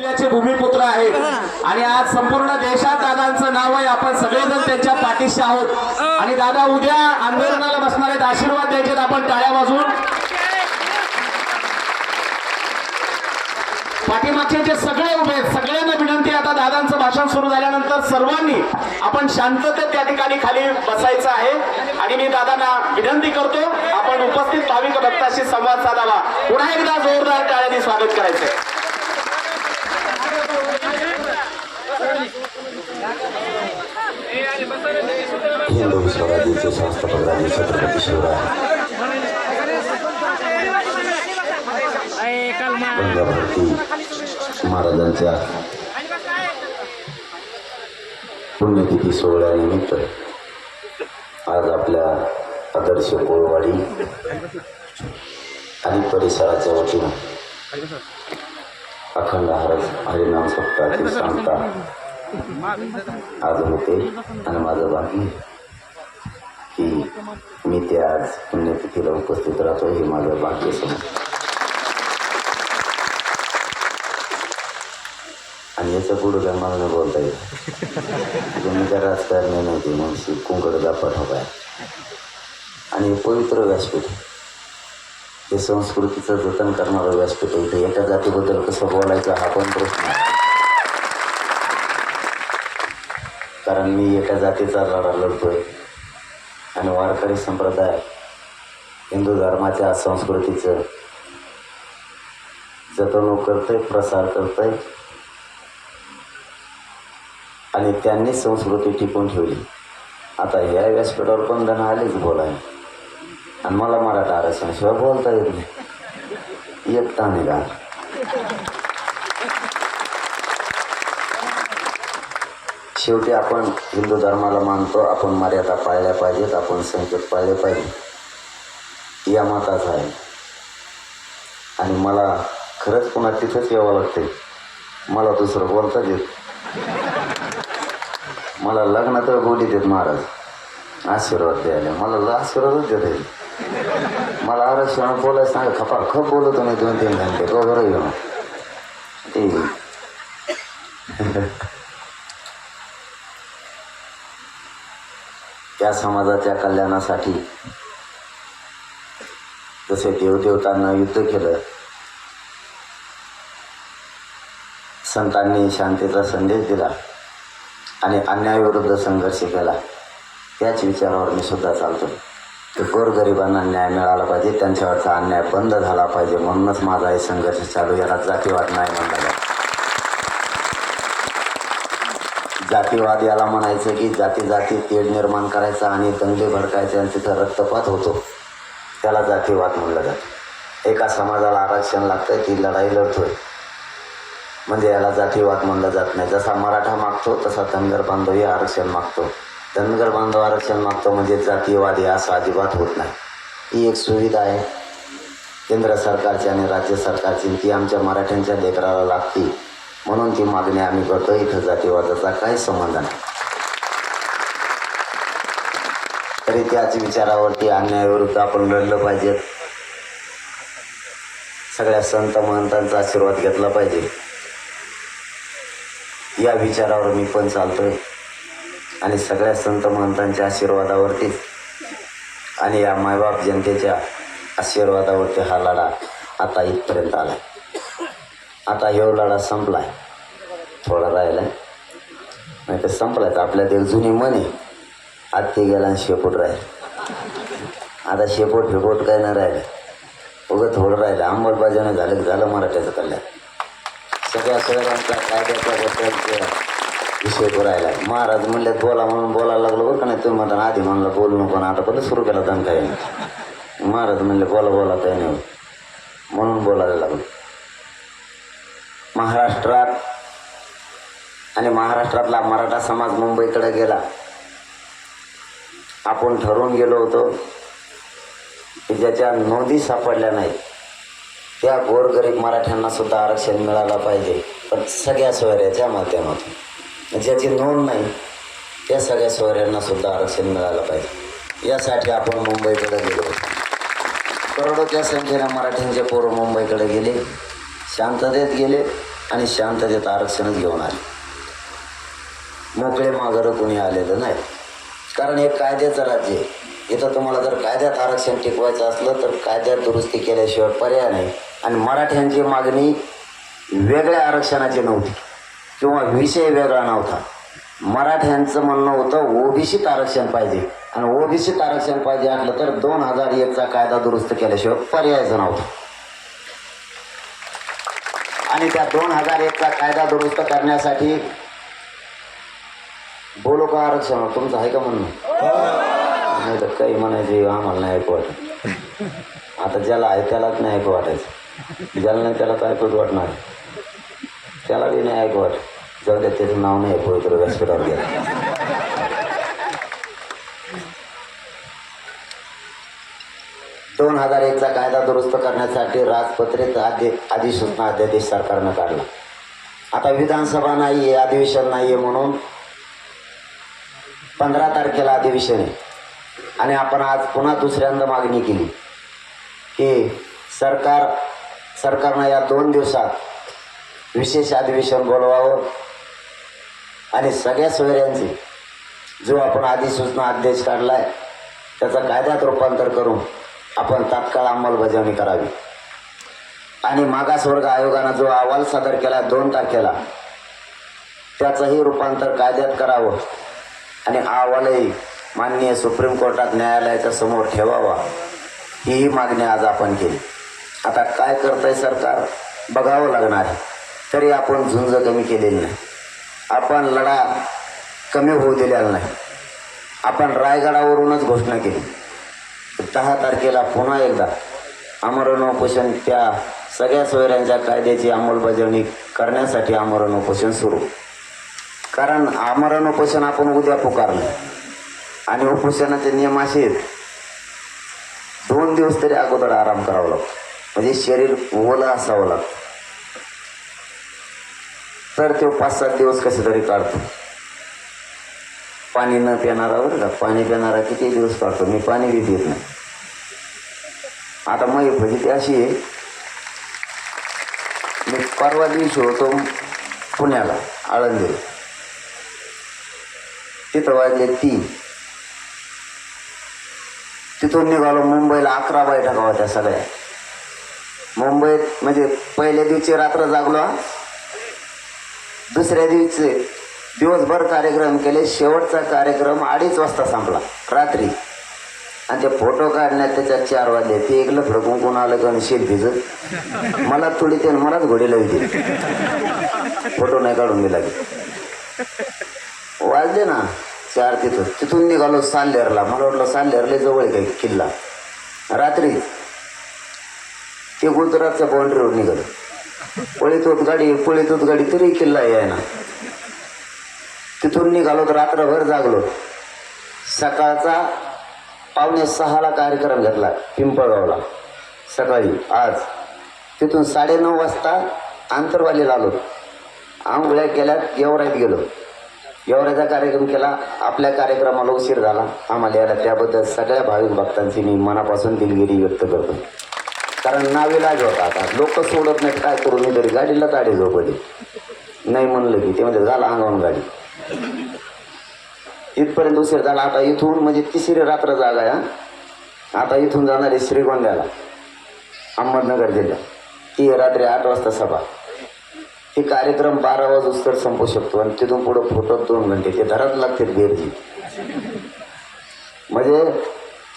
भूमिपुत्र आहेत आणि आज संपूर्ण देशात दादांचं नाव आहे. आपण सगळेजण त्यांच्या पाठीशी आहोत. आणि दादा उद्या आंदोलनाला बसणार आहेत आशीर्वाद द्यायचे आपण टाळ्या वाजवून पाठीमागचे जे सगळे उभे आहेत सगळ्यांना विनंती आहे, आता दादांचं भाषण सुरू झाल्यानंतर सर्वांनी आपण शांततेत त्या ठिकाणी खाली बसायचं आहे. आणि मी दादांना विनंती करतो आपण उपस्थित भाविक भक्ताशी संवाद साधावा. पुन्हा एकदा जोरदार टाळ्यांनी स्वागत करायचं हिंदू स्वराज्याचे संस्थापक राजे छत्रपती शिवराय गंगाभरती महाराजांच्या पुण्यतिथी सोहळ्यानिमित्त आज आपल्या आदर्श कोळवाडी आणि परिसराच्या वतीनं अखंड हर हरिनाम सप्ताहाची सांगता. आज होते आणि माझं बाकी की मी ते आज पुण्यतिथीला उपस्थित राहतो हे माझं भाग्य समज आणि याचं पुढं काय मला नाही बोलता येईल तुम्ही काय राजकारणी नव्हती मग कुंकड दापट हवाय आणि पवित्र व्यासपीठ हे संस्कृतीचं जतन करणारं व्यासपीठ आहे. इथे एका जातीबद्दल कसं बोलायचं हा पण प्रश्न आहे. कारण मी एका जातीचा लढा लढतोय. आणि वारकरी संप्रदाय हिंदू धर्माच्या संस्कृतीचं जतवणूक करतोय प्रसार करतोय. आणि त्यांनी संस्कृती टिकून ठेवली. आता या व्यासपीठावर पण जण आलेच बोलाय आणि मला मराठा आरक्षणाशिवाय बोलता येत नाही. एकता निघा शेवटी आपण हिंदू धर्माला मानतो. आपण मर्यादा पाळल्या पाहिजेत. आपण संकेत पाळले पाहिजे या मताचा आहे. आणि मला खरंच पुन्हा तिथंच यावं लागते मला दुसरं बोलता येत मला लग्नात बोली देत महाराज. आशीर्वाद द्यायला. मला आशीर्वादच देत मला आरक्षण बोलायला सांगा. खपा खप बोलतो नाही दोन तीन घंटे. बरोबर येऊन घेऊन ते. त्या समाजाच्या कल्याणासाठी जसे देवदेवतांना युद्ध केलं संतांनी शांतीचा संदेश दिला आणि अन्यायाविरुद्ध संघर्ष केला त्याच विचारावर मी सुद्धा चालतो. की गोरगरिबांना न्याय मिळाला पाहिजे त्यांच्यावरचा अन्याय बंद झाला पाहिजे म्हणूनच माझा हे संघर्ष चालू याला जातीवाद नाही म्हणला जात. जातीवाद याला म्हणायचं की जाती जाती तेढ निर्माण करायचा आणि दंगे भडकायचे आणि तिथं रक्तपात होतो. त्याला जातीवाद म्हणलं जातं. एका समाजाला आरक्षण लागतं ती लढाई लढतोय. म्हणजे याला जातीवाद म्हणलं जात नाही. जसा मराठा मागतो तसा धनगर बांधवही आरक्षण मागतो. धनगर बांधव आरक्षण मागतो म्हणजे जातीयवादी असं अजिबात होत नाही. ही एक सुविधा आहे. केंद्र सरकारची आणि राज्य सरकारची ती आमच्या मराठ्यांच्या लेकराला लागती. म्हणून ती मागणी आम्ही करतो इथं जातीवादाचा काही संबंध नाही. तरी त्याच विचारावरती अन्यायाविरुद्ध आपण लढलं पाहिजे. सगळ्या संत महंतांचा आशीर्वाद घेतला पाहिजे. या विचारावर मी पण चालतोय. आणि सगळ्या संत महंतांच्या आशीर्वादावरतीच आणि या मायबाप जनतेच्या आशीर्वादावरती हा लढा आता इथपर्यंत आला आता ह्यो लढा संपलाय. थोडा राहिला नाही तर संपलाय. तर आपल्या देव जुनी म्हणे आहे. आत्ती गेला आणि शेपूट राहील. आता शेपूट फेपोट काय नाही राहिलं. उगं थोडं राहिलं. अंमलबजावणी झालं की झालं मराठ्याचं कल्याण. सगळ्या सगळ्यांचा कायद्याचा बद्दलचा विषय पुरायला महाराज म्हणले बोला म्हणून बोलायला लागलो बरं का नाही? तुम्ही म्हणता आधी म्हणलं बोलू नको आता पण सुरू केला दम काही महाराज म्हणले बोला बोला काही नाही. म्हणून बोलायला लागलो. महाराष्ट्रात आणि महाराष्ट्रातला मराठा समाज मुंबईकडे गेला. आपण ठरवून गेलो होतो की ज्याच्या नोंदी सापडल्या नाहीत त्या गोरगरीब मराठ्यांना सुद्धा आरक्षण मिळालं पाहिजे. पण सगळ्या सोयऱ्याच्या माध्यमातून. ज्याची नोंद नाही त्या सगळ्या सोयऱ्यांना सुद्धा आरक्षण मिळालं पाहिजे. यासाठी आपण मुंबईकडे गेलो होतो. करोडोच्या संख्येने मराठ्यांचे पोरं मुंबईकडे गेले शांततेत गेले आणि शांततेत आरक्षणच घेऊन आले. मोकळे माघारं कोणी आलेलं नाही. कारण हे कायद्याचं राज्य आहे. इथं तुम्हाला जर कायद्यात आरक्षण टिकवायचं असलं तर कायद्यात दुरुस्ती केल्याशिवाय पर्याय नाही. आणि मराठ्यांची मागणी वेगळ्या आरक्षणाची नव्हती. किंवा विषय वेगळा नव्हता. मराठ्यांचं म्हणणं होतं ओबीसीत आरक्षण पाहिजे. आणि ओबीसीत आरक्षण पाहिजे असलं तर दोन हजार एकचा कायदा दुरुस्त केल्याशिवाय पर्यायच नव्हता. आणि त्या दोन हजार एकचा कायदा दुरुस्त करण्यासाठी बोलू का आरक्षण? तुमचं आहे का म्हणणं? नाही तर काही म्हणायचं आम्हाला नाही ऐकू वाटत. आता ज्याला आहे त्यालाच नाही ऐकू वाटायचं. ज्याला नाही त्याला तर ऐकूच वाटणार. त्याला बी नाही ऐकू वाटत. जाऊ द्या त्याचं नाव नाही पवित्र व्यासपीठावर गेलं. दोन हजार एकचा कायदा दुरुस्त करण्यासाठी राजपत्रित आदे अधिसूचना अध्यादेश सरकारनं काढला. आता विधानसभा नाही आहे अधिवेशन नाही आहे म्हणून पंधरा तारखेला अधिवेशन आहे. आणि आपण आज पुन्हा दुसऱ्यांदा मागणी केली की सरकार सरकारनं या दोन दिवसात विशेष अधिवेशन बोलवावं आणि सगळ्या सोयऱ्यांचे जो आपण अधिसूचना अध्यादेश काढला आहे त्याचं कायद्यात रूपांतर करून आपण तात्काळ अंमलबजावणी करावी. आणि मागासवर्ग आयोगानं जो अहवाल सादर केला दोन तारखेला त्याचंही रूपांतर कायद्यात करावं आणि अहवालही माननीय सुप्रीम कोर्टात न्यायालयाच्या समोर ठेवावा हीही मागणी आज आपण केली. आता काय करतंय सरकार बघावं लागणार आहे. तरी आपण झुंज कमी केलेली नाही. आपण लढा कमी होऊ दिलेला नाही. आपण रायगडावरूनच घोषणा केली. दहा तारखेला पुन्हा एकदा आमरण उपोषण त्या सगळ्या सोयऱ्यांच्या कायद्याची अंमलबजावणी करण्यासाठी आमरण उपोषण सुरू. कारण आमरण उपोषण आपण उद्या पुकारलं. आणि उपोषणाचे नियम असे दोन दिवस तरी अगोदर आराम करावा लागतो. म्हणजे शरीर ओलं असावं लागतं. तर तो पाच सात दिवस कसे तरी काढतो. पाणी न पिणारा बरं का? पाणी पिणारा किती दिवस काढतो? मी पाणी बी देत नाही. आता मग फजिती अशी आहे. मी परवा दिवशी होतो पुण्याला आळंदी तिथं वाजले तीन. तिथून निघालो मुंबईला अकरा बैठका होत्या सगळ्या. मुंबईत म्हणजे पहिल्या दिवशी रात्र जागलो दुसऱ्या दिवशी दिवसभर कार्यक्रम केले. शेवटचा कार्यक्रम अडीच वाजता संपला. रात्री. आणि ते फोटो काढण्यात त्याच्यात चार वाजले. ते एकलं फडकून कोण आलं का शिल्पीचं मला थोडी ते मलाच घोडी लावली फोटो नाही काढून दिला की वाजले ना. चार तिथं. तिथून निघालो साल्हेरला मला वाटलं साल्हेरला जवळ आहे काही किल्ला. रात्री. ते गुजरातच्या बाउंड्रीवर निघालं. पळीतोत गाडी पळीतोत गाडी तरी किल्ला आहे ना. तिथून निघालो तर रात्रभर जागलो. सकाळचा पावणे सहाला कार्यक्रम घेतला पिंपळगावला. सकाळी आज तिथून साडेनऊ वाजता आंतरवालीला आलो. आंघोळ्या केल्या येवऱ्यात गेलो. येवऱ्याचा कार्यक्रम केला आपल्या कार्यक्रमाला उशीर झाला. आम्हाला यायला त्याबद्दल सगळ्या भाविक भक्तांची मी मनापासून दिलगिरी व्यक्त करतो. कारण नाविलाज होता आता. लोक सोडत नाहीत काय करू? मी तरी गाडीला गाडी झोपली. नाही म्हणलं की ते म्हणजे झालं अंगावून गाडी. इथपर्यंत उशीर झाला. आता इथून म्हणजे तिसरी रात्र जागा आहे हा. आता इथून जाणारी श्रीगोंद्याला अहमदनगर जिल्ह्यात. ती रात्री आठ वाजता सभा. हे कार्यक्रम बारा वाजूस्तर संपू शकतो आणि तिथून पुढं फोटो दोन घंटे. ते धरात लागते बेरजी. म्हणजे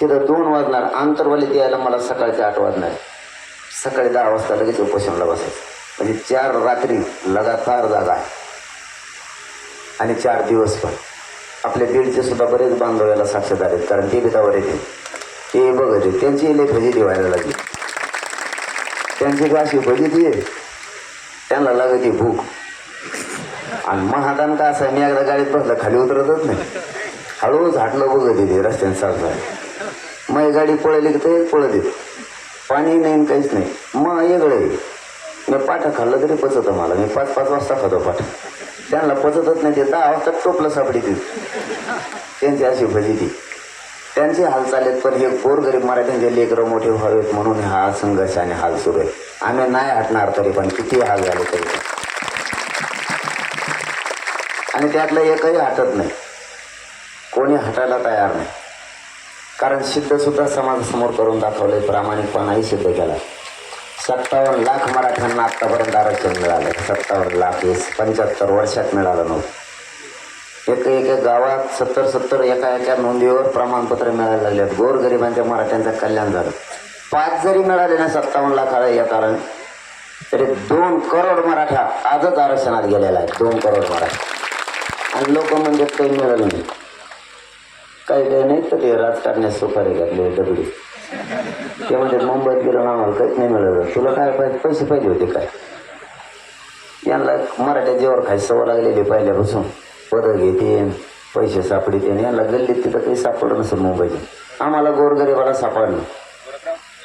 तिथं दोन वाजणार. आंतरवालीत यायला मला सकाळचे आठ वाजणार. सकाळी दहा वाजता लगेच उपोषणाला बसायचं. म्हणजे चार रात्री लगातार जागा आहे. आणि चार दिवस पण. आपल्या बीडचे सुद्धा बरेच बांधव साक्षीदार आहेत कारण ते बिदावर येते. ते बघत आहेत त्यांची लई फजिती व्हायला लागली. त्यांची जी अशी फजिती आहे. त्यांना लागते भूक. आणि महादान का असं मी एकदा गाडीत बसला खाली उतरतच नाही. हळूहळू हाटलं बघत येते रस्त्याने चालत मग गाडी पळली की ते पळत येत. पाणी नाही काहीच नाही. मग वेगळं आहे. मी पाठा खाल्लं तरी पचत मला. मी पाच पाच वाजता खातो पाठ. त्यांना पचतच नाही ते दहा वाजता टोपलं सापडी ती. त्यांची अशी फजिती त्यांची हालचाल आहेत पण हे गोरगरीब मराठ्यांचे लेकरं मोठे व्हावेत म्हणून हा संघर्ष आणि हाल सुरू आहे. आम्ही नाही हटणार तरी पण किती हाल झाले तरी आणि त्यातलं एकही हटत नाही. कोणी हटायला तयार नाही. कारण सिद्ध सुद्धा समाजासमोर करून दाखवले प्रामाणिकपणाही सिद्ध केला सत्तावन्न लाख मराठ्यांना आत्तापर्यंत आरक्षण मिळालं सत्तावन्न लाख हे पंच्याहत्तर वर्षात मिळालं नव्हतं. एक एक गावात सत्तर सत्तर एका एका नोंदीवर प्रमाणपत्र मिळायला लागलेत. गोरगरिबांच्या मराठ्यांचं कल्याण झालं. पाच जरी मिळाले ना सत्तावन्न लाखाला या कारण तरी दोन करोड मराठा आजच आरक्षणात गेलेला आहे. दोन करोड मराठा. आणि लोक म्हणजे काही मिळालं नाही. काही काही नाही तर ते राजकारण्यात सुपारी घातले दगडी ते म्हणजे मुंबईत गेलो ना आम्हाला काहीच नाही मिळालं. तुला काय पाहिजे? पैसे पाहिजे होते काय? यांना मराठ्या जेवर खायची सवय लागलेली पहिल्यापासून. पदं घेते पैसे सापडते यांना गल्लीत तिथं काही सापडलं नसेल मुंबईचे आम्हाला गोरगरिबाला सापडलं.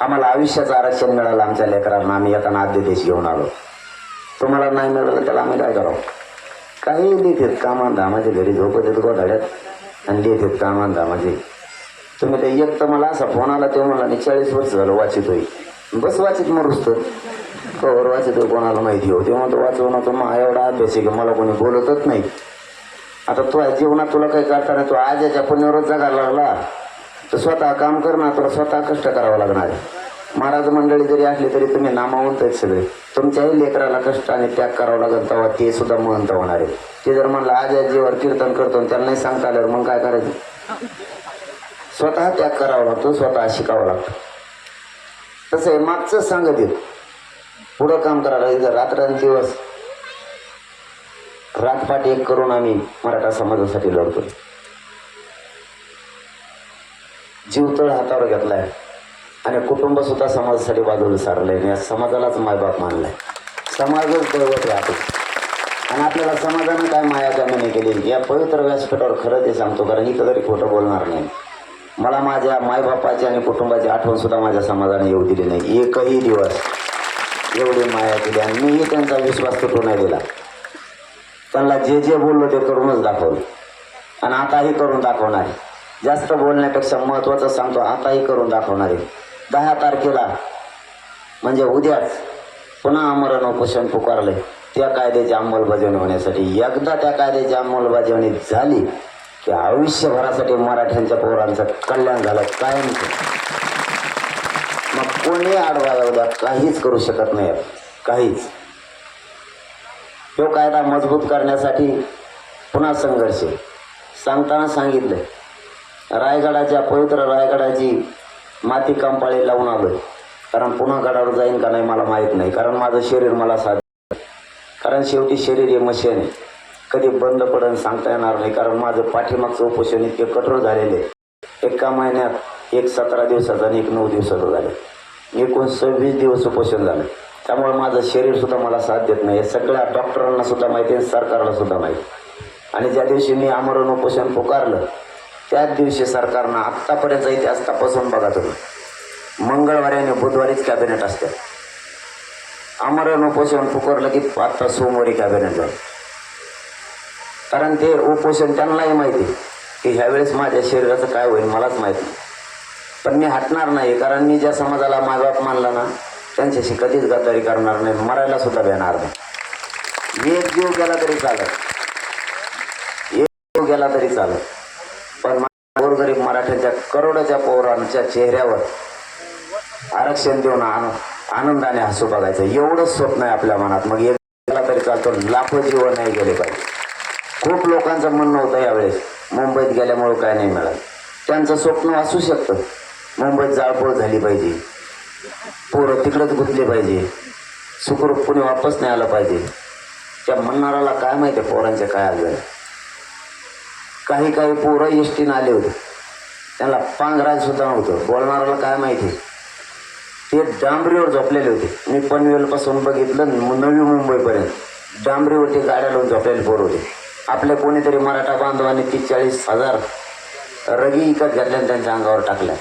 आम्हाला आयुष्याचं आरक्षण मिळालं आमच्या लेकरांना. आम्ही येताना आद्यदेश घेऊन आलो. तुम्हाला नाही मिळालं त्याला आम्ही काय करावं? काही देत कामान धामाचे घरी झोपत येत गोधाड्यात. आणि देत कामान धामाचे तुम्ही ते एक तर मला असा फोन आला तो मला नाही चाळीस वर्ष झालं वाचितोय बस वाचित मरूस तर कवर वाचितोय कोणाला माहिती हो तेव्हा तो वाचवून होतो मग एवढा अभ्यास आहे की मला कोणी बोलतच नाही. आता तू जीवनात तुला काही करता नाही तू आज याच्या पुण्यावरच जगायला लागला. तर स्वतः काम कर ना तुला स्वतः कष्ट करावं लागणार. आहे महाराज मंडळी जरी असली तरी तुम्ही नामावंत आहेत सगळे. तुमच्याही लेकराला कष्ट आणि त्याग करावं लागेल तेव्हा ते सुद्धा महंत होणार आहे. ते जर म्हणलं आज आजीवर कीर्तन करतो आणि सांगता आल्यावर मग काय करायचं? स्वतः त्याग करावा लागतो स्वतः शिकावं लागतं. तसं आहे मागचं सांगत येत पुढं काम करायला इथं रात्रंदिवस रातपाट एक करून आम्ही मराठा समाजासाठी लढतो जीवतळ हातावर घेतलाय. आणि कुटुंब सुद्धा समाजासाठी बाजूला सारलंय. आणि या समाजालाच मायबाप मानलाय. समाजच दैवत राहतो. आणि आपल्याला समाजानं काय माया कमी नाही केली? या पवित्र व्यासपीठावर खरं ते सांगतो कारण इथं तरी खोटं बोलणार नाही. मला माझ्या मायबापाची आणि कुटुंबाची आठवण सुद्धा माझ्या समाजाने येऊ दिली नाही. एकही दिवस एवढी माया दिली आणि मीही त्यांचा विश्वास तुटू नाही दिला. त्यांना जे जे बोललो ते करूनच दाखवलं. आणि आताही करून दाखवणार आहे. जास्त बोलण्यापेक्षा महत्त्वाचं सांगतो आताही करून दाखवणार आहे. दहा तारखेला म्हणजे उद्याच पुन्हा आमरण उपोषण पुकारले त्या कायद्याची अंमलबजावणी होण्यासाठी. एकदा त्या कायद्याची अंमलबजावणी झाली की आयुष्यभरासाठी मराठ्यांच्या पोरांचं कल्याण झालं कायम मग कोणी आडवा काहीच करू शकत नाही. काहीच. तो कायदा मजबूत करण्यासाठी पुन्हा संघर्ष. आहे. सांगताना सांगितलं रायगडाच्या पवित्र रायगडाची माती कंपाळी लावून आलोय. कारण पुन्हा गडावर जाईन का नाही मला माहीत नाही. कारण माझं शरीर मला साध कारण शेवटी शरीर हे मशीन आहे. कधी बंद पडन सांगता येणार नाही कारण माझं पाठीमागचं उपोषण इतके कठोर झालेले एका महिन्यात एक सतरा दिवसाचं आणि एक नऊ दिवसाचं झालं. एकूण सव्वीस दिवस उपोषण झालं. त्यामुळे माझं शरीर सुद्धा मला साथ देत नाही. सगळ्या डॉक्टरांना सुद्धा माहिती आहे सरकारला सुद्धा माहिती आणि ज्या दिवशी मी आमरण उपोषण पुकारलं त्याच दिवशी सरकारनं आत्तापर्यंत इतिहास तपासून बघा तुम्ही. मंगळवारी आणि बुधवारीच कॅबिनेट असते. आमरण उपोषण पुकारलं की आत्ता सोमवारी कॅबिनेट झालं. कारण ते उपोषण त्यांनाही माहिती आहे. की ह्यावेळेस माझ्या शरीराचं काय होईल मलाच माहिती पण मी हटणार नाही कारण मी ज्या समाजाला मायबाप मानला ना त्यांच्याशी कधीच गद्दारी करणार नाही मरायला सुद्धा भेणार नाही. एक जीव गेला तरी चालत एक जीव गेला तरी चालत पण गोरगरीब मराठ्यांच्या करोडोच्या पौरांच्या चेहऱ्यावर आरक्षण देऊन आन आनंदाने हसू बघायचं. एवढंच स्वप्न आहे आपल्या मनात. मग एक गेला तरी चालतो. लाखो जीवन नाही गेले पाहिजे. खूप लोकांचं म्हणणं होतं यावेळेस. मुंबईत गेल्यामुळं काय नाही मिळत. त्यांचं स्वप्न असू शकतं. मुंबईत जाळपोळ झाली पाहिजे. पोरं तिकडंच गुंतले पाहिजे. सुखरूप पुणे वापस नाही आलं पाहिजे. त्या म्हणणाराला काय माहिती आहे पोरांचे काय आलं काही काही पोरं एस टीनं आले होते. त्याला पांघराय सुद्धा नव्हतं. बोलणाऱ्याला काय माहिती? ते डांबरीवर झोपलेले होते. मी पनवेलपासून बघितलं नवी मुंबईपर्यंत. डांबरीवरती गाड्या लावून झोपलेले पोर होते. आपल्या कोणीतरी मराठा बांधवांनी तीस चाळीस हजार रगी विकत घातल्या त्यांच्या अंगावर टाकल्या.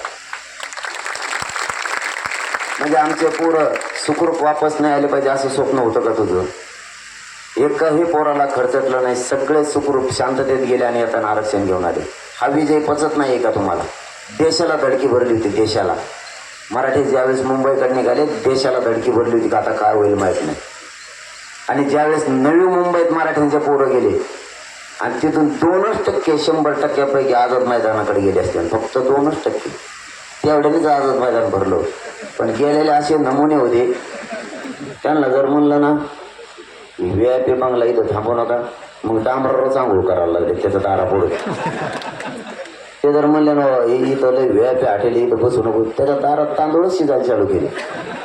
म्हणजे आमचे पोरं सुखरूप वापस नाही आले पाहिजे असं स्वप्न होतं का तुझं? एकही पोराला खर्चटलं नाही सगळे सुखरूप शांततेत गेले आणि आता आरक्षण घेऊन आले. हा विजय पचत नाही का तुम्हाला? देशाला धडकी भरली होती देशाला. मराठी ज्यावेळेस मुंबईकडे निघाले देशाला धडकी भरली होती का आता काय होईल माहीत नाही. आणि ज्यावेळेस नवी मुंबईत मराठ्यांचे पोरं गेले आणि तिथून दोनच टक्के शंभर टक्क्यापैकी आझाद मैदानाकडे गेले असते फक्त दोनच टक्के. तेवढ्यानेच आझाद मैदान भरलं पण गेलेले असे नमुने होते. त्यांना जर म्हणलं ना व्ही आय पी बंगला इथं थांबू नका. मग डांबरावरच आंघोळ करायला लागले. त्याचा दारा पुढे. ते जर म्हणले ना हे इथं लय व्ही आय पी हॉटेल इथं बसू नको. त्याच्या दारात तांदूळच शिजायला चालू केले.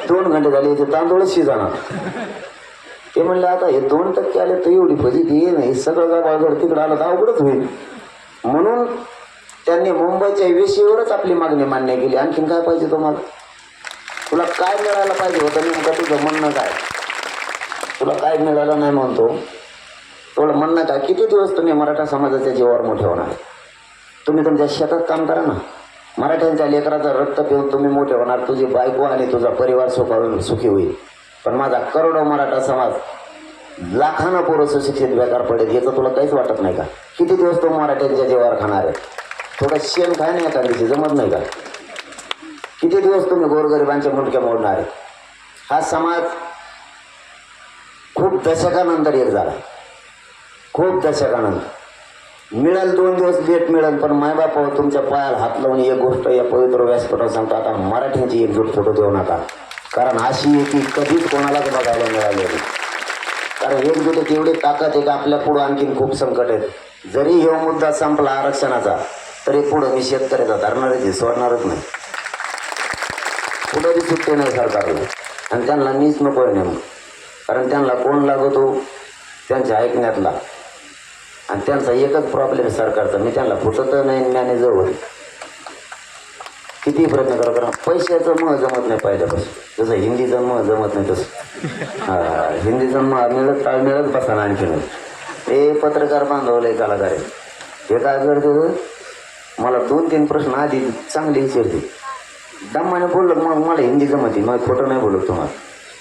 दोन घंटे झाले इथे तांदूळच शिजाणार. ते म्हणले आता हे दोन टक्के आले तर एवढी फजित ये नाही सगळं गावाकडे तिकडं आलं तर अवघडच होईल. म्हणून त्यांनी मुंबईच्या विषयावरच आपली मागणी मान्य केली. आणखीन काय पाहिजे तुम्हाला? तुला काय मिळायला पाहिजे होतं नेमकं तुझं म्हणणं काय? तुला काय मिळालं नाही म्हणतो. तुला म्हणणं काय? किती दिवस तुम्ही मराठा समाजाच्या जीवावर मोठे होणार तुम्ही तुमच्या शेतात काम करा ना. मराठ्यांच्या लेकराचं रक्त पिऊन तुम्ही मोठे होणार. तुझी बायको आणि तुझा परिवार सुखावून सुखी होईल. पण माझा करोडो मराठा समाज लाखानं पोरं सुशिक्षित बेकार पडेल याचं तुला काहीच वाटत नाही का? किती दिवस तो मराठ्यांच्या जीवावर खाणार आहे? थोडं शेण काय नाही एका दिवशी जमत नाही का? किती दिवस तुम्ही गोरगरिबांच्या मुटक्या मोडणार आहे? हा समाज खूप दशकानंतर एक झाला. खूप दशकानंतर. मिळेल दोन दिवस लेट मिळेल पण मायबाप तुमच्या पायाला हात लावून एक गोष्ट या पवित्र व्यासपीठावर सांगतो आता मराठ्यांची एकजूट फोटो देऊ नका. कारण अशी एकी कधीच कोणालाच बघायला मिळाली नाही. कारण एकजुटीत एवढी ताकद आहे का आपल्या पुढं आणखीन खूप संकट आहेत जरी हा मुद्दा संपला आरक्षणाचा तरी पुढं मी शेतकऱ्याचा धरणारच आहे सोडणारच नाही. कुठंही सुट्टी नाही सरकारला. आणि त्यांना मीच नको आहे नेमकं. कारण त्यांना कोण लागतो त्यांच्या ऐकण्यातला. आणि त्यांचा एकच प्रॉब्लेम सरकारचा. मी त्यांना फुटत नाही मॅनेजर किती प्रयत्न करा करा पैशाचं मग जमत नाही पहिल्यापासून. जसं हिंदीचं मह जमत नाही तसं. हां हिंदीचं मह मिळत काय मिळत बसा आणखीन. हे पत्रकार बांधवले कलाकार आहे हे काय करते मला दोन तीन प्रश्न आधी चांगले विचारते. दमाने बोललं मग मला हिंदी जमते मग खोटं नाही बोलत तुम्हाला.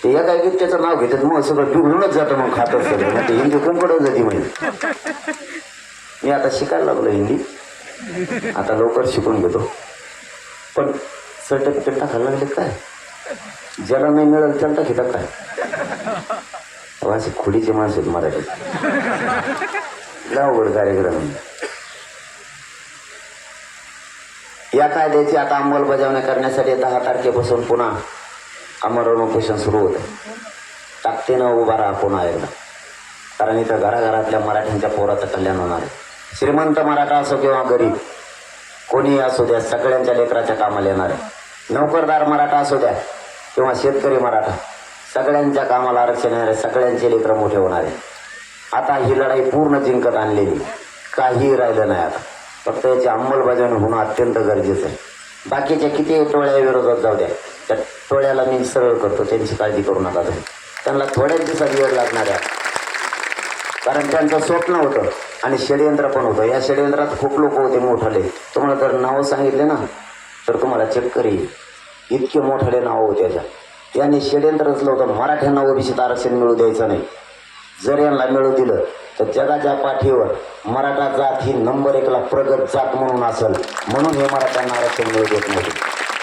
ते एका एक त्याचं नाव घेतात मग सगळं डुबलूनच जातं मग खातात सगळं मग ते हिंदी कोणकडं जाते म्हणजे मी आता शिकायला लागलो हिंदी. आता लवकर शिकून घेतो. पण सर्टिफिकेट टाकायला लागले काय? ज्याला नाही मिळेल त्याला टाकी काय? असे खुडीचे माणसं आहेत मराठीत. लय कार्यक्रम या कायद्याची आता अंमलबजावणी करण्यासाठी दहा तारखेपासून पुन्हा अमरण उपोषण सुरू होतं. ताकदीनं उभा राहा पुन्हा एकदा. कारण इथं घराघरातल्या मराठ्यांच्या पोराचं कल्याण होणार आहे. श्रीमंत मराठा असो किंवा गरीब कोणीही असू द्या सगळ्यांच्या लेकराच्या कामाला येणार आहे. नोकरदार मराठा असू द्या किंवा शेतकरी मराठा सगळ्यांच्या कामाला आरक्षण येणार आहे सगळ्यांचे लेकरं मोठे होणार आहे आता ही लढाई पूर्ण जिंकत आणलेली काहीही राहिलं नाही आता. फक्त याची अंमलबजावणी होणं अत्यंत गरजेचं आहे. बाकीच्या किती टोळ्या विरोधात जाऊ द्या त्या टोळ्याला मी सरळ करतो त्यांची काळजी करू नका तुम्ही. त्यांना थोड्याच दिवसात वेळ लागणार आहे. कारण त्यांचं स्वप्न होतं आणि षडयंत्र पण होतं. या षडयंत्रात खूप लोक होते मोठाले. तुम्हाला जर नावं सांगितले ना तर तुम्हाला चक्कर येईल इतके मोठाले नावं होते त्याच्या त्यांनी षडयंत्र रचलं होतं मराठ्यांना ओबीसीत आरक्षण मिळू द्यायचं नाही. जर यांना मिळू दिलं तर जगाच्या पाठीवर मराठा जात ही नंबर एकला प्रगत जात म्हणून असेल. म्हणून हे मराठ्यांना आरक्षण मिळू देत नव्हते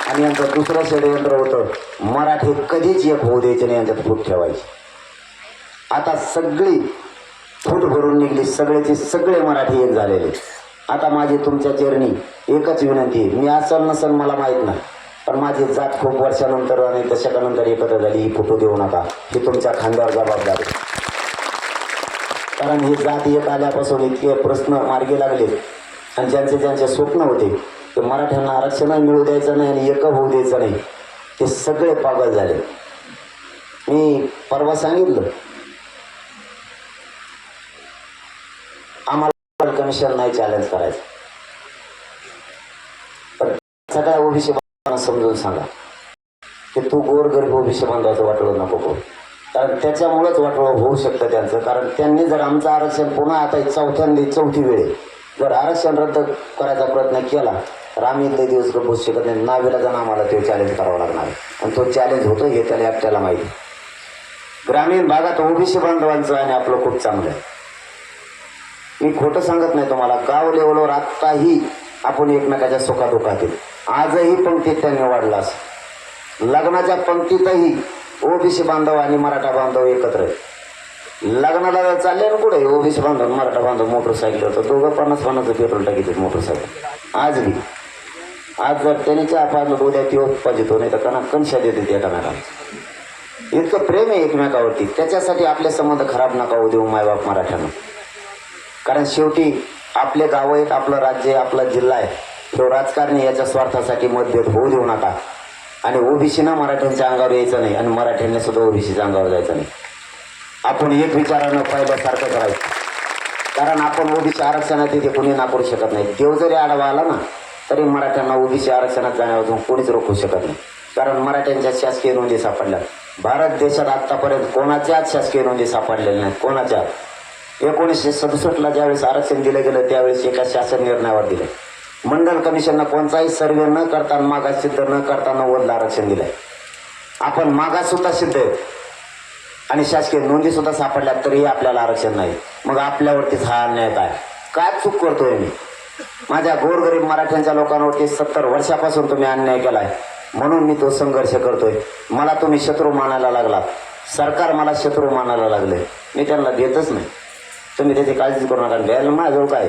आणि यांचं दुसरं षडयंत्र होतं मराठी कधीच एक होऊ द्यायचे नाही यांच्यात फूट ठेवायची. आता सगळी फूट भरून निघली. सगळेचे सगळे मराठी एक झालेले. आता माझी तुमच्या चरणी एकच विनंती मी असल नसल मला माहीत नाही. पण माझी जात खूप वर्षानंतर आणि दशकानंतर एकत्र झाली. ही फोटो देऊ नका. ही तुमच्या खांद्यावर जबाबदारी. कारण ही जात एक आल्यापासून इतके प्रश्न मार्गी लागले. आणि ज्यांचे ज्यांचे स्वप्न होते ते मराठ्यांना आरक्षणही मिळू द्यायचं नाही आणि एक होऊ द्यायचं नाही. ते सगळे पागल झाले. मी परवा सांगितलं आम्हाला नाही चॅलेंज करायचं. पण सगळ्या ओबीसी बांधवांना समजून सांगा. की तू गोरगरीब ओबीसी बांधवाचं वाटलं नको करू. कारण त्याच्यामुळंच वाटलं होऊ शकतं त्यांचं. कारण त्यांनी जर आमचं आरक्षण पुन्हा आता चौथ्यांदी चौथी वेळ आहे. जर आरक्षण रद्द करायचा प्रयत्न केला तर आम्ही इथले दिवस बसू शकत नाही. नावेला जाणं आम्हाला तो चॅलेंज करावं लागणार आणि तो चॅलेंज होतो हे त्याला आपल्याला माहिती ग्रामीण भागात ओबीसी बांधवांचं आणि आपलं खूप चांगलं आहे. मी खोटं सांगत नाही तुम्हाला. गाव लेवलवर आत्ताही आपण एकमेकाच्या सुखादुखात आजही पंक्तीत त्यांनी वाढलास. लग्नाच्या पंक्तीतही ओबीसी बांधव आणि मराठा बांधव एकत्र लग्नाला चालले ना कुठे? ओबीसी बांधव मराठा बांधव मोटरसायकल होतं. दोघं पन्नास पन्नास पेट्रोल टाकीत मोटरसायकल. आज बी. आज जर त्याने चहा पाजलं उद्या ती पाहिजे नाही तर त्यांना कणशा देते त्या इतकं प्रेम आहे एकमेकावरती. त्याच्यासाठी आपले संबंध खराब नका होऊ देऊ मायबाप मराठ्यानं. कारण शेवटी आपले गाव आहेत आपलं राज्य आहे आपला जिल्हा आहे. तो राजकारणी याच्या स्वार्थासाठी मतभेद होऊ देऊ नका. आणि ओबीसीना मराठ्यांच्या अंगावर यायचं नाही आणि मराठ्यांनी सुद्धा ओबीसीच्या अंगावर जायचं नाही. आपण एक विचारानं पाहिल्यासारखं करायचं. कारण आपण ओबीसी आरक्षणात तिथे कोणी नाकारू शकत नाही. देव जरी आडवा आला ना तरी मराठ्यांना ओबीसी आरक्षणात जाण्यापासून कोणीच रोखू शकत नाही. कारण मराठ्यांच्या शासकीय नोंदी सापडल्या. भारत देशात आत्तापर्यंत कोणाच्याच शासकीय नोंदी सापडलेल्या नाहीत. कोणाच्या एकोणीसशे सदुसष्टला ज्यावेळेस आरक्षण दिलं गेलं त्यावेळेस एका शासन निर्णयावर दिलं. मंडल कमिशननं कोणताही सर्वे न करता मागास सिद्ध न करता नव्वदला आरक्षण दिलंय. आपण मागास सुद्धा सिद्ध आहेत. आणि शासकीय नोंदी सुद्धा सापडल्या तरीही आपल्याला आरक्षण नाही. मग आपल्यावरतीच हा अन्याय काय? काय चूक करतोय मी? माझ्या गोरगरीब मराठ्यांच्या लोकांवरती सत्तर वर्षापासून तुम्ही अन्याय केलाय. म्हणून मी तो संघर्ष करतोय. मला तुम्ही शत्रू मानायला लागला सरकार मला शत्रू मानायला लागले मी त्यांना देतच नाही. तुम्ही त्याची काळजी करू नका. द्यायला माझ्याजवळ काय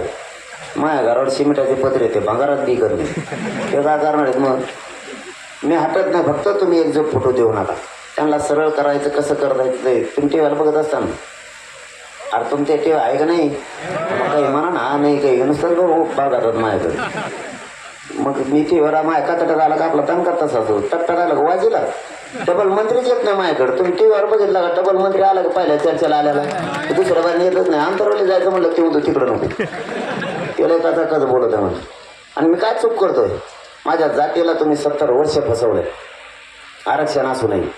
माझ्या घरावर सिमेंटाचे पत्रे येते भांगारात बी करणे ते काय करणार आहेत मग? मी हटत नाही फक्त तुम्ही एक जो फोटो देऊ नका. त्यांना सरळ करायचं कसं करायचं ते तुम्ही टी व्हीला बघत असताना अरे तुमच्या टी आहे का नाही? काही म्हणा ना नाही काही. नुसतं बघू बघतात माझ्याकडे. मग मी टी माय माझ्या कटक आला का आपला दणका तसाच टकटक आला का वाजीला? डबल मंत्रीच येत नाही माझ्याकडे तुम्ही टी व्हीवर बघितला का? डबल मंत्री आला का पहिल्या चर्चेला आलेला? दुसऱ्या बाजूने येतच नाही. अंतरवली जायचं म्हणलं ते म्हणतो तिकडं नको. त्याला कसा कसं बोलत आहे म्हणलं आणि मी काय चूक करतोय? माझ्या जातीला तुम्ही सत्तर वर्ष फसवले आरक्षण असू नये.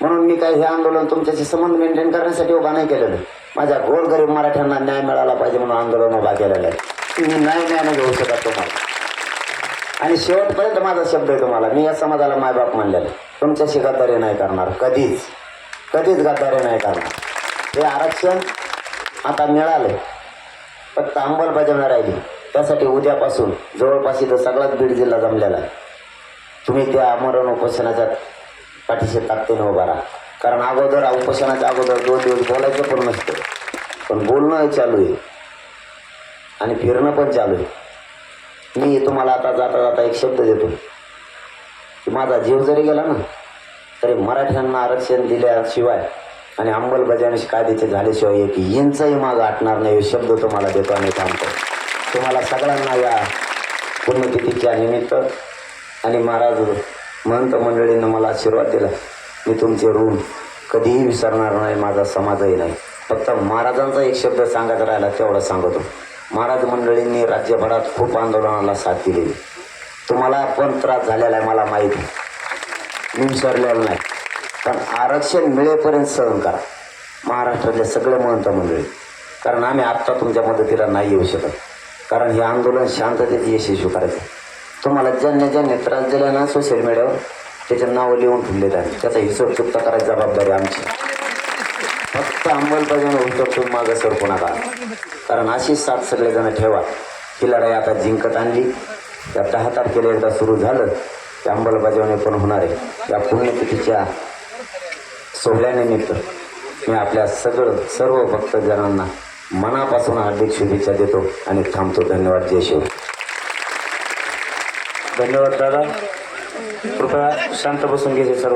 म्हणून मी काय हे आंदोलन तुमच्याशी संबंध मेंटेन करण्यासाठी उभा नाही केलेलं. माझ्या गोरगरीब मराठ्यांना न्याय मिळाला पाहिजे म्हणून आंदोलन उभा केलेलं आहे. तुम्ही न्याय न्याय घेऊ शकत तुम्हाला. आणि शेवटपर्यंत माझा शब्द आहे तुम्हाला. मी या समाजाला मायबाप म्हणलेलं आहे. तुमच्याशी गद्दारी नाही करणार. कधीच. कधीच गद्दारी नाही करणार. हे आरक्षण आता मिळालं फक्त अंमलबजावणी राहिली त्यासाठी उद्यापासून जवळपास इथं सगळाच बीड जिल्हा जमलेला आहे. तुम्ही त्या मरण उपोषणाच्या पाठीशी ताकदीने उभा राहा. कारण अगोदर उपोषणाच्या अगोदर दोन दिवस बोलायचं पण नसतं. पण बोलणं चालू आहे. आणि फिरणं पण चालू आहे. मी तुम्हाला आता जाता जाता एक शब्द देतो. की माझा जीव जरी गेला ना तरी मराठ्यांना आरक्षण दिल्याशिवाय आणि अंमलबजावणी कायद्याचे झाल्याशिवाय एक यांचाही मागं आटणार नाही हे शब्द तुम्हाला देतो आणि थांबतो तुम्हाला सगळ्यांना या पुण्यतिथीच्या निमित्त आणि महाराज महंत मंडळीनं मला आशीर्वाद दिला. मी तुमचे ऋण कधीही विसरणार नाही माझा समाजही नाही. फक्त महाराजांचा एक शब्द सांगत राहिला तेवढं सांगतो. महाराज मंडळींनी राज्यभरात खूप आंदोलनाला साथ दिलेली. तुम्हाला पण त्रास झालेला आहे मला माहीत आहे. मी विसरलेलं नाही. पण आरक्षण मिळेपर्यंत सहन करा. महाराष्ट्रातले सगळे महंत मंडळी. कारण आम्ही आत्ता तुमच्या मदतीला नाही येऊ शकत. कारण हे आंदोलन शांततेत यशस्वी करायचं तुम्हाला ज्यांनी ज्यांनी त्रास दिला ना सोशल मीडियावर त्याचे नावं लिहून ठेवले आहे. त्याचा हिशोब चुकता करायची जबाबदारी आमची फक्त अंमलबजावणी होतं मागं सरकू नका. कारण अशी साथ सगळेजण ठेवा. ही लढाई आता जिंकत आणली. या दहा तारखेला एकदा सुरू झालं की अंमलबजावणी पण होणार आहे. या पुण्यतिथीच्या सोहळ्यानिमित्त मी आपल्या सगळं सर्व भक्तजनांना मनापासून हार्दिक शुभेच्छा देतो आणि थांबतो. धन्यवाद. जय शिव. धन्यवाद दादा. कृपया शांत बसून घ्यायचे सर्व.